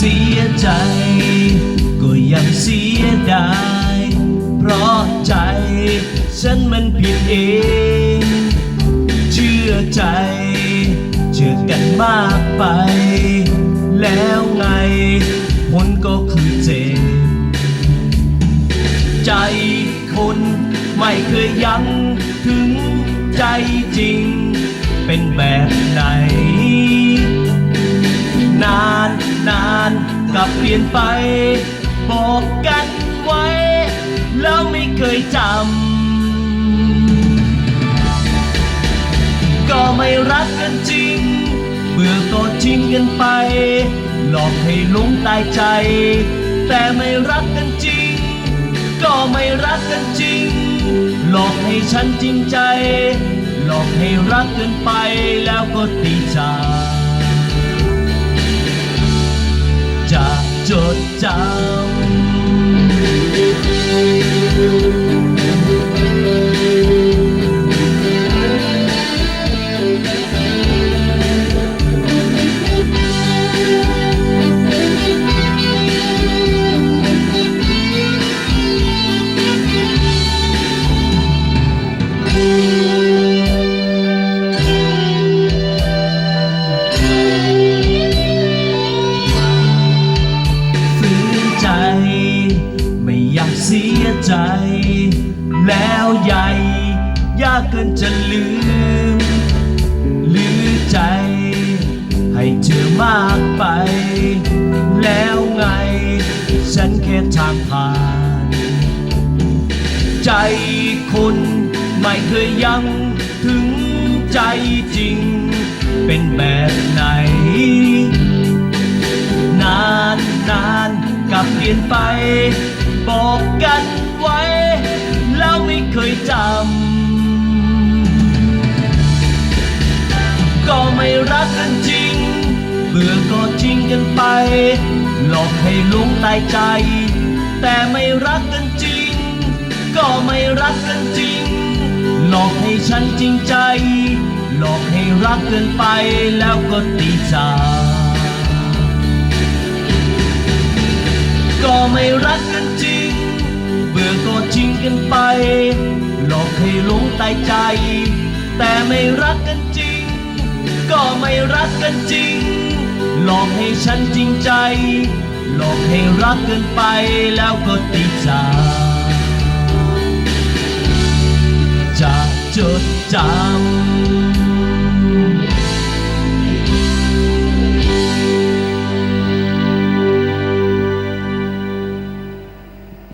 เสียใจ ก็ยังเสียดาย เพราะใจ ฉันมันผิดเอง เชื่อใจ เชื่อกันมากไป แล้วไง ผลก็คือเจ็บใจคนไม่เคยยังถึงใจจริง เป็นแบบไหนนา นานกลับเปลี่ยนไป บอกกันไว้ แล้วไม่เคยจำ ก็ไม่รักกันจริง เบื่อก็ทิ้งกันไป หลอกให้หลงตายใจ แต่ไม่รักกันจริง ก็ไม่รักกันจริง หลอกให้ฉันจริงใจ หลอกให้รักเกินไปแล้วก็ตีจาก จ แล้วใหญ่ ยากเกินจะลืมหรือใจ ให้เธอมากไป แล้วไง ฉันแค่ทางผ่าน ใจคนไม่เคยยังถึงใจจริง เป็นแบบไหน นานนานกลับเปลี่ยนไป บอกกัน ก็ไม่รักกันจริง เบื่อก็จริงกันไป หลอกให้หลงตายใจ แต่ไม่รักกันจริง ก็ไม่รักกันจริง หลอกให้ฉันจริงใจ หลอกให้รักเกินไปแล้วก็ตีจากก็ไม่รักกันจริง เบื่อก็จริงกันไป หลอกให้หลงตายใจ แต่ไม่รักกันจริง ก็ไม่รักกันจริง หลอกให้ฉันจริงใจ หลอกให้รักเกินไปแล้วก็ตีจากจะจดจำ